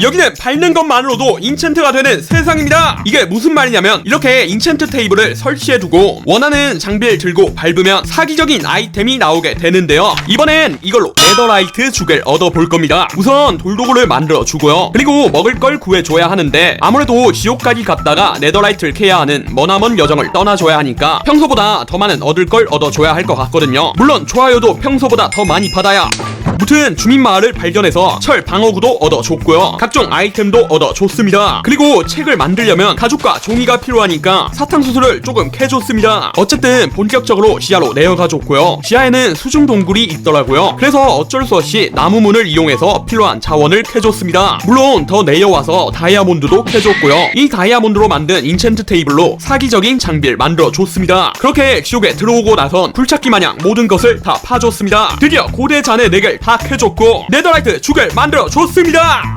여기는 밟는 것만으로도 인챈트가 되는 세상입니다. 이게 무슨 말이냐면 이렇게 인챈트 테이블을 설치해두고 원하는 장비를 들고 밟으면 사기적인 아이템이 나오게 되는데요. 이번엔 이걸로 네더라이트 죽을 얻어볼 겁니다. 우선 돌도구를 만들어 주고요. 그리고 먹을 걸 구해줘야 하는데 아무래도 지옥까지 갔다가 네더라이트를 캐야 하는 머나먼 여정을 떠나줘야 하니까 평소보다 더 많은 얻을 걸 얻어줘야 할 것 같거든요. 물론 좋아요도 평소보다 더 많이 받아야 무튼 주민 마을을 발견해서 철 방어구도 얻어줬고요. 각종 아이템도 얻어줬습니다. 그리고 책을 만들려면 가죽과 종이가 필요하니까 사탕수수를 조금 캐줬습니다. 어쨌든 본격적으로 지하로 내려가줬고요. 지하에는 수중 동굴이 있더라고요. 그래서 어쩔 수 없이 나무문을 이용해서 필요한 자원을 캐줬습니다. 물론 더 내려와서 다이아몬드도 캐줬고요. 이 다이아몬드로 만든 인챈트 테이블로 사기적인 장비를 만들어줬습니다. 그렇게 지옥에 들어오고 나선 굴착기 마냥 모든 것을 다 파줬습니다. 드디어 고대 잔의 넥 캐줬고 네더라이트 죽을 만들어줬습니다.